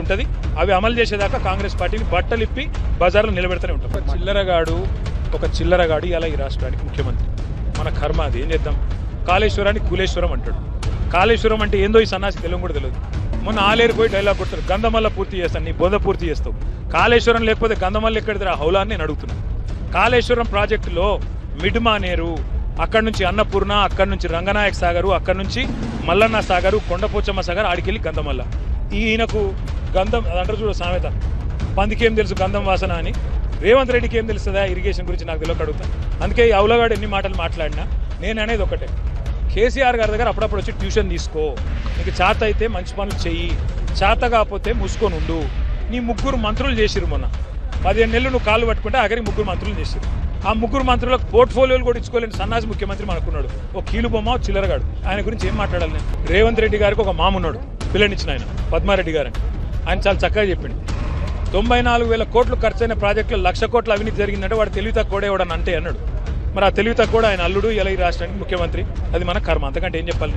ఉంటుంది అవి అమలు చేసేదాకా కాంగ్రెస్ పార్టీని బట్టలిప్పి బజార్లో నిలబెడతానే ఉంటాం. ఒక చిల్లరగాడు ఒక చిల్లరగాడు ఇలా ఈ రాష్ట్రానికి ముఖ్యమంత్రి. మన కర్మ అది. ఏం చేద్దాం? కాళేశ్వరాన్ని కూలేశ్వరం అంటాడు. కాళేశ్వరం అంటే ఏందో ఈ సన్నాసి తెలుగు కూడా తెలియదు. మొన్న ఆలేరు పోయి డైలాగ్ కొడతారు గంధమల్ల పూర్తి చేస్తాను నీ బొంద పూర్తి చేస్తావు. కాళేశ్వరం లేకపోతే గంధమల్ల ఎక్కడిది ఆ హౌలా అని నేను అడుగుతున్నాను కాళేశ్వరం ప్రాజెక్టులో మిడ్మానేరు అక్కడి నుంచి అన్నపూర్ణ అక్కడి నుంచి రంగనాయక సాగరు అక్కడి నుంచి మల్లన్న సాగరు కొండపోచమ్మ సాగర్ ఆడికెళ్ళి గంధమల్ల. ఈయనకు గంధం అంటారు చూడ సామెత. పందికేం తెలుసు గంధం వాసన అని? రేవంత్ రెడ్డికి ఏం తెలుస్తుందా ఇరిగేషన్ గురించి నాకు తెలియక అడుగుతా. అందుకే ఈ అవులగాడు ఎన్ని మాటలు మాట్లాడినా నేను అనేది ఒకటే. కేసీఆర్ గారి దగ్గర అప్పుడప్పుడు వచ్చి ట్యూషన్ తీసుకో. నీకు చేత అయితే మంచి పనులు చెయ్యి. చేత కాకపోతే మూసుకొని ఉండు. నీ ముగ్గురు మంత్రులు చేసిరు మొన్న. పదిహేను నెలలు నువ్వు కాళ్ళు పట్టుకుంటే ఆఖరికి ముగ్గురు మంత్రులు చేసిరు ఆ ముగ్గురు మంత్రులకు పోర్ట్ఫోలియోలు కూడా ఇచ్చుకోలేని సన్నాసి ముఖ్యమంత్రి మనకున్నాడు. ఓ కీలు బొమ్మ చిల్లరగాడు. ఆయన గురించి ఏం మాట్లాడాలి నేను? రేవంత్ రెడ్డి గారికి ఒక మామున్నాడు. పిల్లనిచ్చిన ఆయన. పద్మారెడ్డి గారని. ఆయన చాలా చక్కగా చెప్పింది తొంభై నాలుగు వేల కోట్లు ఖర్చైన ప్రాజెక్టులు లక్ష కోట్ల అవినీతి జరిగిందంటే వాడు తెలివి తక్కువడే వాడని అంటే అన్నాడు. మరి ఆ తెలివి తక్కువ ఆయన అల్లుడు ఇలా ఈ రాష్ట్రానికి ముఖ్యమంత్రి. అది మన కర్మ. అంతకంటే ఏం చెప్పాలి?